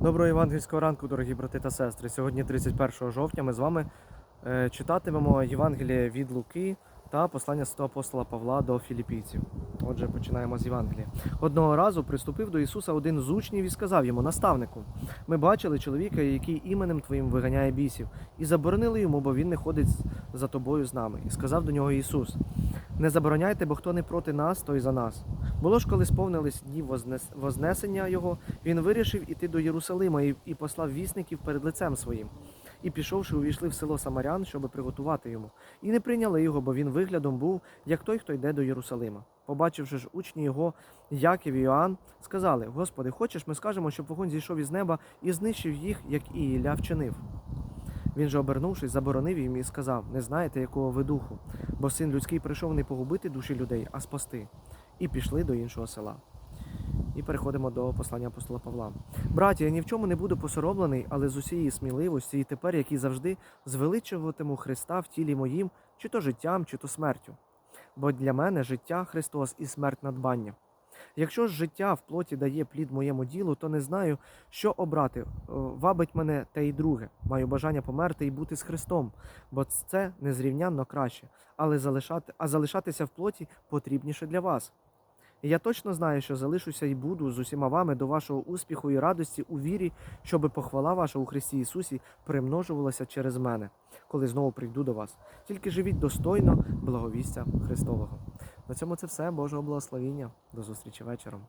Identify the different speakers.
Speaker 1: Доброго євангельського ранку, дорогі брати та сестри. Сьогодні 31 жовтня ми з вами е, читатимемо Євангеліє від Луки та послання святого апостола Павла до філіпійців. Отже, починаємо з Євангелія. Одного разу приступив до Ісуса один з учнів і сказав йому: Наставнику, ми бачили чоловіка, який іменем Твоїм виганяє бісів, і заборонили йому, бо він не ходить за тобою з нами. І сказав до нього Ісус: Не забороняйте, бо хто не проти нас, той за нас. Було ж, коли сповнились дні вознесення його, він вирішив іти до Єрусалима і, послав вісників перед лицем своїм. І пішовши, увійшли в село Самарян, щоб приготувати йому. І не прийняли його, бо він виглядом був, як той, хто йде до Єрусалима. Побачивши ж учні його, Яків і Йоанн, сказали: Господи, хочеш, ми скажемо, щоб вогонь зійшов із неба і знищив їх, як і Ілля вчинив. Він же, обернувшись, заборонив їм і сказав: Не знаєте, якого ви духу, бо син людський прийшов не погубити душі людей, а спасти. І пішли до іншого села. І переходимо до послання апостола Павла. Браті, я ні в чому не буду посоромлений, але з усієї сміливості і тепер, як і завжди, звеличуватиму Христа в тілі моїм, чи то життям, чи то смертю. Бо для мене життя Христос і смерть надбання. Якщо ж життя в плоті дає плід моєму ділу, то не знаю, що обрати. Е, Вабить мене те й друге. Маю бажання померти і бути з Христом, бо це незрівнянно краще, але залишати, а залишатися в плоті потрібніше для вас. І я точно знаю, що залишуся і буду з усіма вами до вашого успіху і радості у вірі, щоби похвала ваша у Христі Ісусі примножувалася через мене, коли знову прийду до вас. Тільки живіть достойно благовістя Христового. На цьому це все. Божого благословіння. До зустрічі вечором.